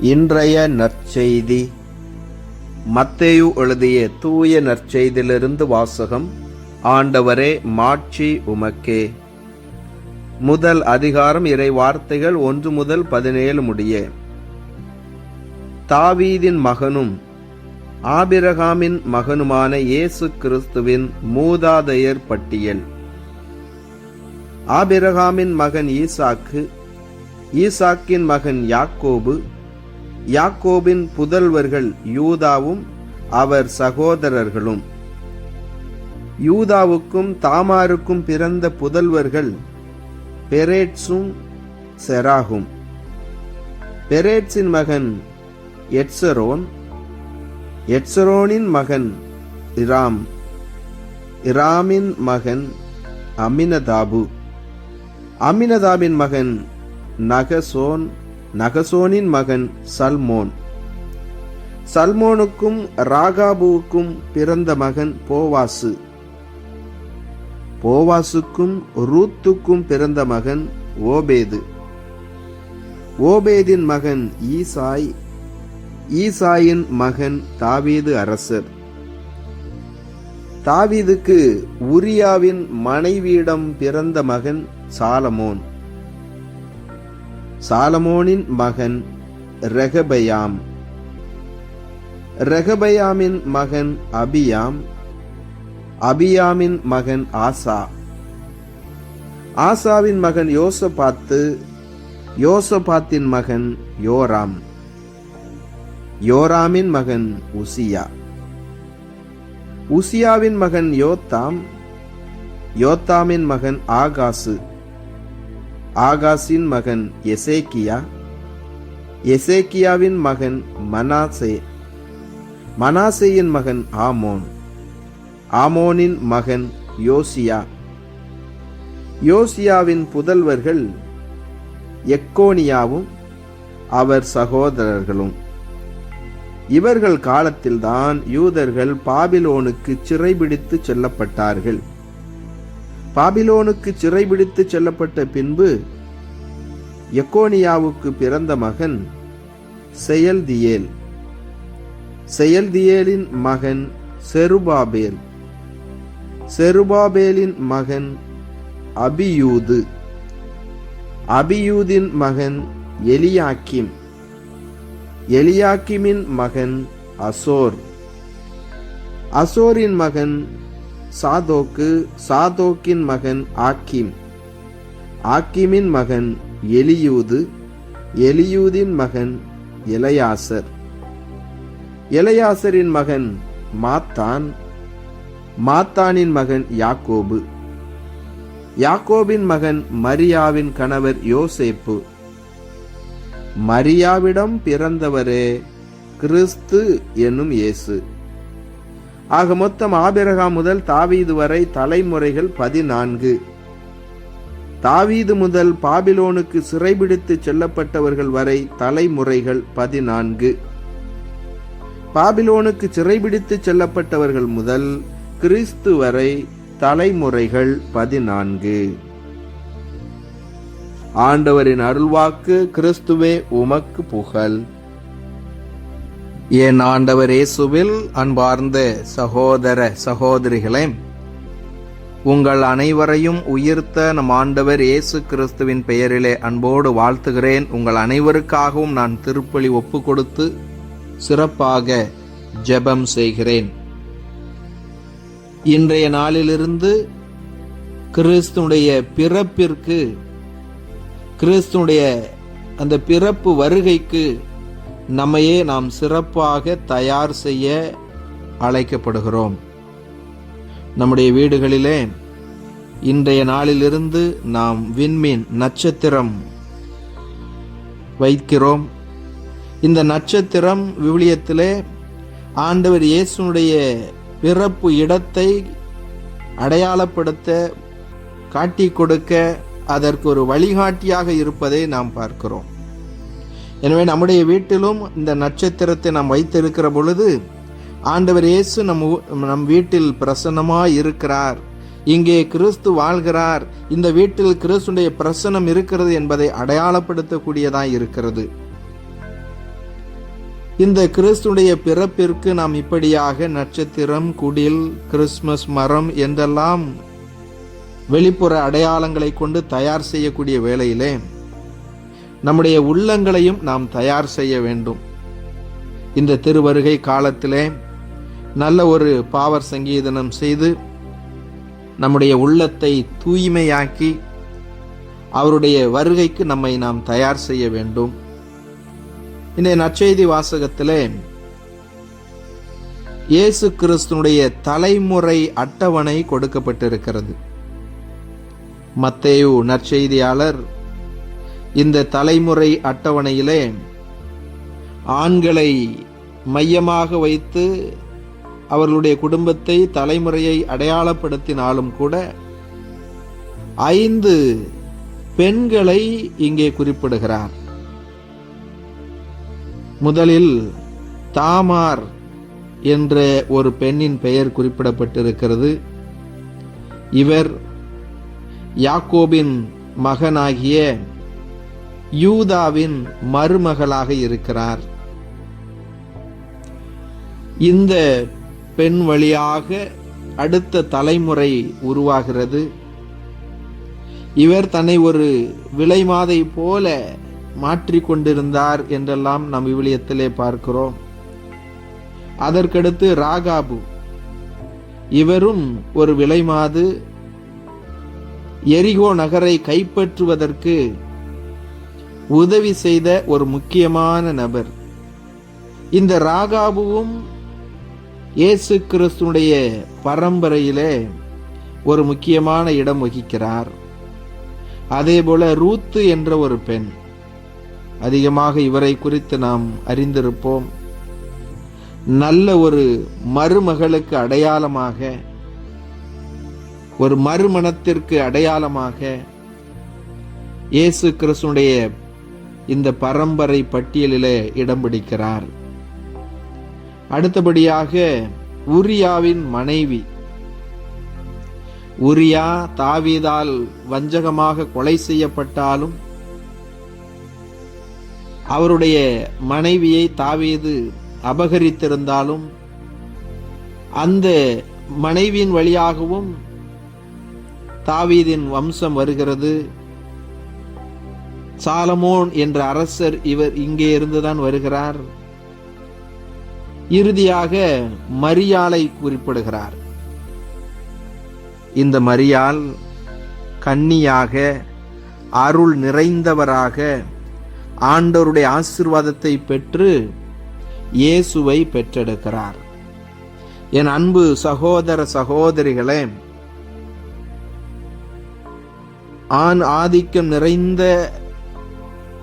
இன்றைய நற்செய்தி. மத்தேயு எழுதிய தூய நற்செய்தியிலிருந்து வாசகம் ஆண்டவரே மாட்சி உமக்கே. முதல் அதிகாரம் இறை வார்த்தைகள் ஒன்று முதல் பதினேழு முடிய. தாவீதின் மகனும் ஆபிரகாமின் மகனுமான இயேசு கிறிஸ்துவின் மூதாதையர் பட்டியல். ஆபிரகாமின் மகன் ஈசாக்கு ஈசாக்கின் மகன் யாக்கோபு யாக்கோபின் புதல்வர்கள் யூதாவும் அவர் சகோதரர்களும். யூதாவுக்கும் தாமாருக்கும் பிறந்த புதல்வர்கள் பெரேட்ஸும் செராகும். பெரேட்ஸின் மகன் எட்சரோன் எட்சரோனின் மகன் இராம் இராமின் மகன் அமினதாபு. அமினதாபின் மகன் நகசோன் நகசோனின் மகன் சல்மோன். சல்மோனுக்கும் ராகாபுவுக்கும் பிறந்த மகன் போவாசு. போவாசுக்கும் ரூத்துக்கும் பிறந்த மகன் ஓபேது. ஓபேதின் மகன் ஈசாய். ஈசாயின் மகன் தாவீது அரசர். தாவீதுக்கு உரியாவின் மனைவியிடம் பிறந்த மகன் சாலமோன். சாலமோனின் மகன் ரெகபயாம். ரெகபயாமின் மகன் அபியாம். அபியாமின் மகன் ஆசா. ஆசாவின் மகன் யோசபாத்து யோசபாத்தின் மகன் யோராம். யோராமின் மகன் உசியா. உசியாவின் மகன் யோத்தாம். யோத்தாமின் மகன் ஆகாசு. ஆகாசின் மகன் எசேக்கியா. எசேக்கியாவின் மகன் மனாசே. மனாசேயின் மகன் ஆமோன். ஆமோனின் மகன் யோசியா. யோசியாவின் புதல்வர்கள் எக்கோனியாவும் அவர் சகோதரர்களும். இவர்கள் காலத்தில்தான் யூதர்கள் பாபிலோனுக்கு சிறைபிடித்து செல்லப்பட்டார்கள். பாபிலோனுக்கு சிறைபிடித்து செல்லப்பட்ட பின்பு எக்கோனியாவுக்கு பிறந்த மகன் செயல்தியேல். செயல்தியேலின் மகன் செருபாபேல். செருபாபேலின் மகன் அபியூது. அபியூதின் மகன் எலியாக்கிம். எலியாக்கிமின் மகன் அசோர். அசோரின் மகன் சாதோக்கு சாதோக்கின் மகன் ஆக்கிம். ஆக்கிமின் மகன் எலியூது எலியூதின் மகன் இளையாசர் இளையாசரின் மகன் மாத்தான் மாத்தானின் மகன் யாக்கோபு. யாக்கோபின் மகன் மரியாவின் கணவர் யோசேப்பு. மரியாவிடம் பிறந்தவரே கிறிஸ்து என்னும் இயேசு. ஆக மொத்தம் ஆபிரகாம் முதல் தாவீது வரை தலைமுறைகள் பதினான்கு. தாவீது முதல் பாபிலோனுக்கு சிறைபிடித்து செல்லப்பட்டவர்கள் வரை தலைமுறைகள் பதினான்கு. பாபிலோனுக்கு சிறைபிடித்து செல்லப்பட்டவர்கள் முதல் கிறிஸ்து வரை தலைமுறைகள் பதினான்கு. ஆண்டவரின் அருள்வாக்கு கிறிஸ்துவே உமக்கு புகழ். என் ஆண்டவர் இயேசுவில் அன்பார்ந்த சகோதர சகோதரிகளே உங்கள் அனைவரையும் உயிர்த்த நம் ஆண்டவர் இயேசு கிறிஸ்துவின் பெயரிலே அன்போடு வாழ்த்துகிறேன். உங்கள் அனைவருக்காகவும் நான் திருப்பலி ஒப்பு கொடுத்து சிறப்பாக ஜெபம் செய்கிறேன். இன்றைய நாளிலிருந்து கிறிஸ்துடைய பிறப்பிற்கு கிறிஸ்துடைய அந்த பிறப்பு வருகைக்கு நம்மையே நாம் சிறப்பாக தயார் செய்ய அழைக்கப்படுகிறோம். நம்முடைய வீடுகளிலே இன்றைய நாளிலிருந்து நாம் விண்மீன் நட்சத்திரம் வைக்கிறோம். இந்த நட்சத்திரம் விவிலியத்திலே ஆண்டவர் இயேசுனுடைய பிறப்பு இடத்தை அடையாளப்படுத்த காட்டி கொடுக்க அதற்கு ஒரு வழிகாட்டியாக இருப்பதை நாம் பார்க்கிறோம். எனவே நம்முடைய வீட்டிலும் இந்த நட்சத்திரத்தை நாம் வைத்திருக்கிற பொழுது ஆண்டவர் இயேசு நம் நம் வீட்டில் பிரசன்னமாக இருக்கிறார். இங்கே கிறிஸ்து வாழ்கிறார். இந்த வீட்டில் கிறிஸ்துடைய பிரசனம் இருக்கிறது என்பதை அடையாளப்படுத்தக்கூடியதாக இருக்கிறது. இந்த கிறிஸ்துடைய பிறப்பிற்கு நாம் இப்படியாக நட்சத்திரம் குடில் கிறிஸ்மஸ் மரம் என்றெல்லாம் வெளிப்புற அடையாளங்களை கொண்டு தயார் செய்யக்கூடிய வேளையிலே நம்முடைய உள்ளங்களையும் நாம் தயார் செய்ய வேண்டும். இந்த திருவருகை காலத்திலே நல்ல ஒரு பாவர் சங்கீதனம் செய்து நம்முடைய உள்ளத்தை தூய்மையாக்கி அவருடைய வருகைக்கு நம்மை நாம் தயார் செய்ய வேண்டும். இந்த நற்செய்தி வாசகத்திலே இயேசு கிறிஸ்துனுடைய தலைமுறை அட்டவணை கொடுக்கப்பட்டிருக்கிறது. மத்தேயு நற்செய்தியாளர் இந்த தலைமுறை அட்டவணையிலே ஆண்களை மையமாக வைத்து அவர்களுடைய குடும்பத்தை தலைமுறையை அடையாளப்படுத்தினாலும் கூட ஐந்து பெண்களை இங்கே குறிப்பிடுகிறார். முதலில் தாமார் என்ற ஒரு பெண்ணின் பெயர் குறிப்பிடப்பட்டிருக்கிறது. இவர் யாக்கோபின் மகனாகிய யூதாவின் மருமகளாக இருக்கிறார். இந்த பெண் வழியாக அடுத்த தலைமுறை உருவாகிறது. இவர் தன்னை ஒரு விலைமாதை போல மாற்றிக்கொண்டிருந்தார் என்றெல்லாம் நம் விவிலியத்திலே பார்க்கிறோம். அதற்கடுத்து ராகாபு. இவரும் ஒரு விலைமாது எரிகோ நகரை கைப்பற்றுவதற்கு உதவி செய்த ஒரு முக்கியமான நபர். இந்த ராகாபுவும் இயேசு கிறிஸ்துடைய பரம்பரையிலே ஒரு முக்கியமான இடம் வகிக்கிறார். அதேபோல ரூத்து என்ற ஒரு பெண். அதிகமாக இவரை குறித்து நாம் அறிந்திருப்போம். நல்ல ஒரு மருமகளுக்கு அடையாளமாக ஒரு மறுமணத்திற்கு அடையாளமாக இயேசு கிறிஸ்துடைய இந்த பரம்பரை பட்டியலிலே இடம் பிடிக்கிறார். அடுத்தபடியாக உரியாவின் மனைவி. உரியா தாவீதால் வஞ்சகமாக கொலை செய்யப்பட்டாலும் அவருடைய மனைவியை தாவீது அபகரித்திருந்தாலும் அந்த மனைவியின் வழியாகவும் தாவீதின் வம்சம் வருகிறது. சாலமோன் என்ற அரசர் இவர் இங்கே இருந்துதான் வருகிறார். இறுதியாக மரியாலை குறிப்பிடுகிறார். இந்த மரியால் கன்னியாக அருள் நிறைந்தவராக ஆண்டவருடைய ஆசிர்வாதத்தை பெற்று இயேசுவை பெற்றெடுக்கிறார். என் அன்பு சகோதர சகோதரிகளே ஆண் ஆதிக்கம் நிறைந்த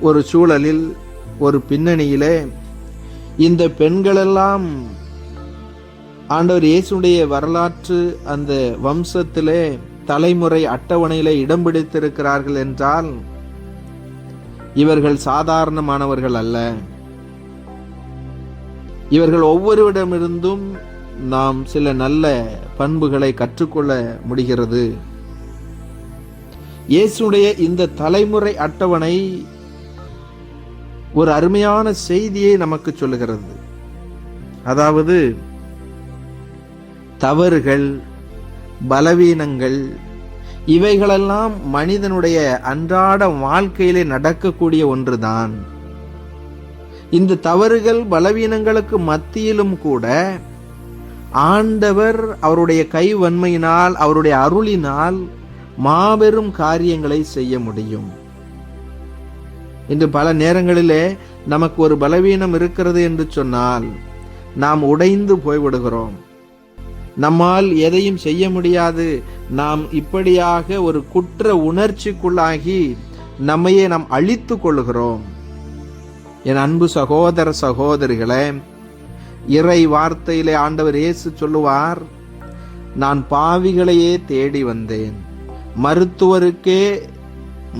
ஒரு சூழலில் ஒரு பின்னணியிலே இந்த பெண்களெல்லாம் ஆண்டவர் இயேசுடைய வரலாற்று அந்த வம்சத்திலே தலைமுறை அட்டவணையில இடம் பிடித்திருக்கிறார்கள் என்றால் இவர்கள் சாதாரணமானவர்கள் அல்ல. இவர்கள் ஒவ்வொருவிடமிருந்தும் நாம் சில நல்ல பண்புகளை கற்றுக்கொள்ள முடிகிறது. இயேசுடைய இந்த தலைமுறை அட்டவணை ஒரு அருமையான செய்தியை நமக்கு சொல்லுகிறது. அதாவது தவறுகள் பலவீனங்கள் இவைகளெல்லாம் மனிதனுடைய அன்றாட வாழ்க்கையிலே நடக்கக்கூடிய ஒன்றுதான். இந்த தவறுகள் பலவீனங்களுக்கு மத்தியிலும் கூட ஆண்டவர் அவருடைய கைவன்மையினால் அவருடைய அருளினால் மாபெரும் காரியங்களை செய்ய முடியும். இன்று பல நேரங்களிலே நமக்கு ஒரு பலவீனம் இருக்கிறது என்று சொன்னால் நாம் உடைந்து போய்விடுகிறோம். நம்மால் எதையும் செய்ய முடியாது. நாம் இப்படியாக ஒரு குற்ற உணர்ச்சிக்குள்ளாகி நம்மையே நாம் அழித்து கொள்கிறோம் என் அன்பு சகோதர சகோதரிகளே இறை வார்த்தையிலே ஆண்டவர் இயேசு சொல்லுவார் நான் பாவிகளையே தேடி வந்தேன். மருத்துவருக்கே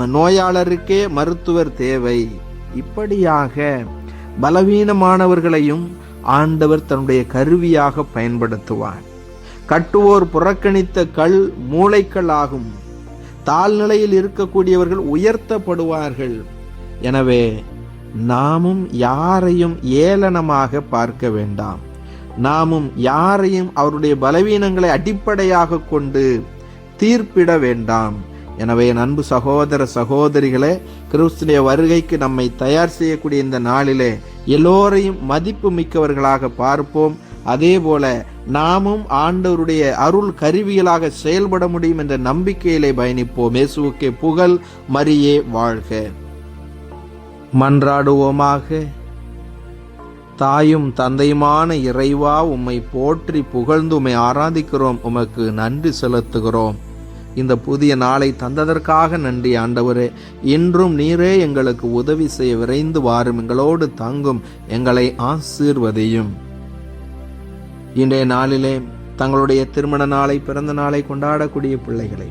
நோயாளருக்கே மருத்துவர் தேவை. இப்படியாக பலவீனமானவர்களையும் ஆண்டவர் தன்னுடைய கருவியாக பயன்படுத்துவார். கட்டுவோர் புறக்கணித்த கல் மூளைக்கல் ஆகும் தாழ்நிலையில் இருக்கக்கூடியவர்கள் உயர்த்தப்படுவார்கள். எனவே நாமும் யாரையும் ஏளனமாக பார்க்க வேண்டாம். நாமும் யாரையும் அவருடைய பலவீனங்களை அடிப்படையாக கொண்டு தீர்ப்பிட வேண்டாம். எனவே என் அன்பு சகோதர சகோதரிகளே கிறிஸ்துடைய வருகைக்கு நம்மை தயார் செய்யக்கூடிய இந்த நாளிலே எல்லோரையும் மதிப்பு மிக்கவர்களாக பார்ப்போம். அதே போல நாமும் ஆண்டவருடைய அருள் கருவிகளாக செயல்பட முடியும் என்ற நம்பிக்கையிலே பயணிப்போம். இயேசுவுக்கே புகழ் மரியே வாழ்க. மன்றாடுவோமாக. தாயும் தந்தையுமான இறைவா உம்மை போற்றி புகழ்ந்து உம்மை ஆராதிக்கிறோம். உமக்கு நன்றி செலுத்துகிறோம். இந்த புதிய நாளை தந்ததற்காக நன்றி ஆண்டவரே. இன்றும் நீரே எங்களுக்கு உதவி செய்ய விரைந்து வாரும். எங்களோடு தங்கும் எங்களை ஆசீர்வதையும். இன்றைய நாளிலே தங்களுடைய திருமண நாளை பிறந்த நாளை கொண்டாடக்கூடிய பிள்ளைகளை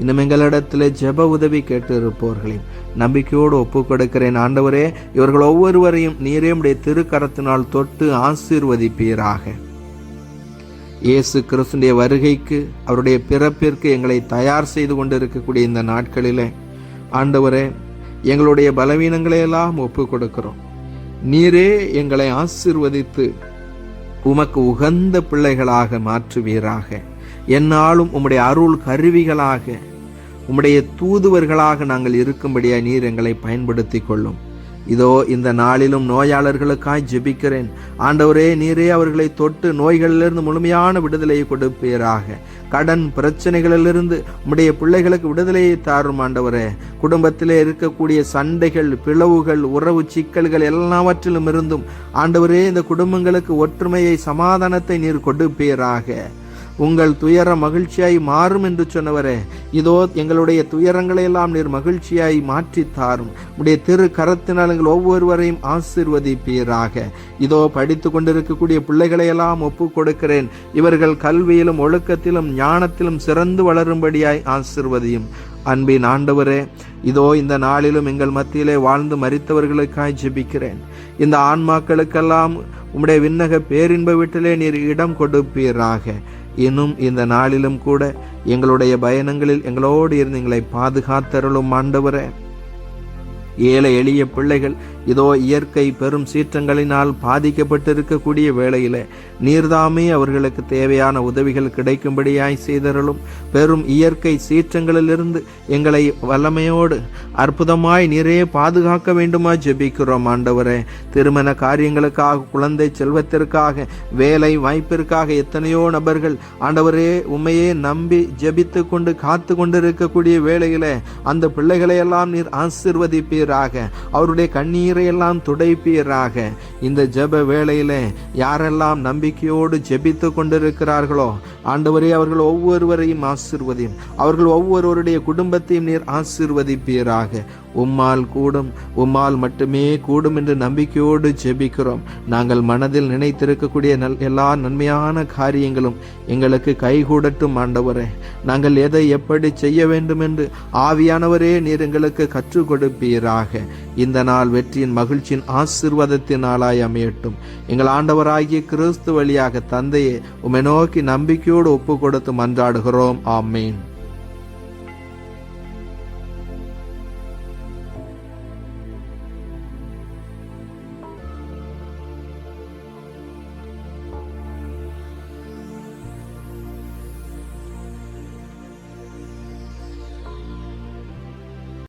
இன்னும் எங்களிடத்தில் ஜெப உதவி கேட்டு இருப்பவர்களையும் நம்பிக்கையோடு ஒப்புக் கொடுக்கிறேன் ஆண்டவரே இவர்கள் ஒவ்வொருவரையும் நீரே உடைய திருக்கரத்தினால் தொட்டு ஆசீர்வதிப்பீராக. இயேசு கிறிஸ்துடைய வருகைக்கு அவருடைய பிறப்பிற்கு எங்களை தயார் செய்து கொண்டிருக்கக்கூடிய இந்த நாட்களிலே ஆண்டவரே எங்களுடைய பலவீனங்களையெல்லாம் ஒப்பு கொடுக்கிறோம் நீரே எங்களை ஆசீர்வதித்து உமக்கு உகந்த பிள்ளைகளாக மாற்றுவீராக. என்னாலும் உம்முடைய அருள் கருவிகளாக உம்முடைய தூதுவர்களாக நாங்கள் இருக்கும்படியாக நீர் எங்களை பயன்படுத்தி கொள்ளும். இதோ இந்த நாளிலும் நோயாளர்களுக்காய் ஜெபிக்கிறேன். ஆண்டவரே நீரே அவர்களை தொட்டு நோய்களிலிருந்து முழுமையான விடுதலையை கொடுப்பீராக. கடன் பிரச்சனைகளிலிருந்து உம்முடைய பிள்ளைகளுக்கு விடுதலையை தாரும் ஆண்டவரே. குடும்பத்திலே இருக்கக்கூடிய சண்டைகள் பிளவுகள் உறவு சிக்கல்கள் எல்லாவற்றிலும் இருந்தும் ஆண்டவரே இந்த குடும்பங்களுக்கு ஒற்றுமையை சமாதானத்தை நீர் கொடுப்பீராக. உங்கள் துயரம் மகிழ்ச்சியாய் மாறும் என்று சொன்னவரே இதோ எங்களுடைய துயரங்களை எல்லாம் நீர் மகிழ்ச்சியாய் மாற்றி தாரும். உடைய திரு கரத்தினால் எங்கள் ஒவ்வொருவரையும் ஆசிர்வதிப்பீராக. இதோ படித்து கொண்டிருக்கக்கூடிய பிள்ளைகளை எல்லாம் ஒப்பு கொடுக்கிறேன். இவர்கள் கல்வியிலும் ஒழுக்கத்திலும் ஞானத்திலும் சிறந்து வளரும்படியாய் ஆசிர்வதியும். அன்பின் ஆண்டவரே இதோ இந்த நாளிலும் எங்கள் மத்தியிலே வாழ்ந்து மறித்தவர்களுக்காய் ஜெபிக்கிறேன். இந்த ஆன்மாக்களுக்கெல்லாம் உம்முடைய விண்ணக பேரின்ப வீட்டிலே நீர் இடம் கொடுப்பீராக. இன்னும் இந்த நாளிலும் கூட எங்களுடைய பயணங்களில் எங்களோடு இருந்து எங்களை பாதுகாத்தருளும் ஆண்டவரே. ஏழை எளிய பிள்ளைகள் இதோ இயற்கை பெரும் சீற்றங்களினால் பாதிக்கப்பட்டிருக்கக்கூடிய வேளையில நீர்தாமே அவர்களுக்கு தேவையான உதவிகள் கிடைக்கும்படியாய் செய்தருளும். பெரும் இயற்கை சீற்றங்களிலிருந்து எங்களை வல்லமையோடு அற்புதமாய் நீரே பாதுகாக்க வேண்டுமா ஜெபிக்கிறோம் ஆண்டவரே. திருமண காரியங்களுக்காக குழந்தை செல்வத்திற்காக வேலை வாய்ப்பிற்காக எத்தனையோ நபர்கள் ஆண்டவரே உண்மையே நம்பி ஜெபித்து கொண்டு காத்து கொண்டிருக்கக்கூடிய வேளையில அந்த பிள்ளைகளை எல்லாம் நீர் ஆசிர்வதிப்பீராக. அவருடைய கண்ணீர் எல்லாம் துடைப்பீராக. இந்த ஜெப வேளையில் யாரெல்லாம் நம்பிக்கையோடு ஜெபித்து கொண்டிருக்கிறார்களோ ஆண்டவரே அவர்கள் ஒவ்வொருவரையும் ஆசிர்வதியும். அவர்கள் ஒவ்வொருவருடைய குடும்பத்தையும் நீர் ஆசிர்வதிப்பீராக. உம்மால் கூடும் உம்மால் மட்டுமே கூடும் என்று நம்பிக்கையோடு ஜெபிக்கிறோம். நாங்கள் மனதில் நினைத்திருக்கக்கூடிய நல் எல்லா நன்மையான காரியங்களும் எங்களுக்கு கைகூடட்டும் ஆண்டவரே. நாங்கள் எதை எப்படி செய்ய வேண்டும் என்று ஆவியானவரே நீர் எங்களுக்கு கற்றுக் கொடுப்பீராக இந்த நாள் வெற்றியின் மகிழ்ச்சியின் ஆசிர்வாதத்தின் நாளாய் அமையட்டும். எங்கள் ஆண்டவராகிய கிறிஸ்து வழியாக தந்தையே உமை நோக்கி நம்பிக்கையோடு ஒப்பு கொடுத்து மன்றாடுகிறோம். ஆமேன்.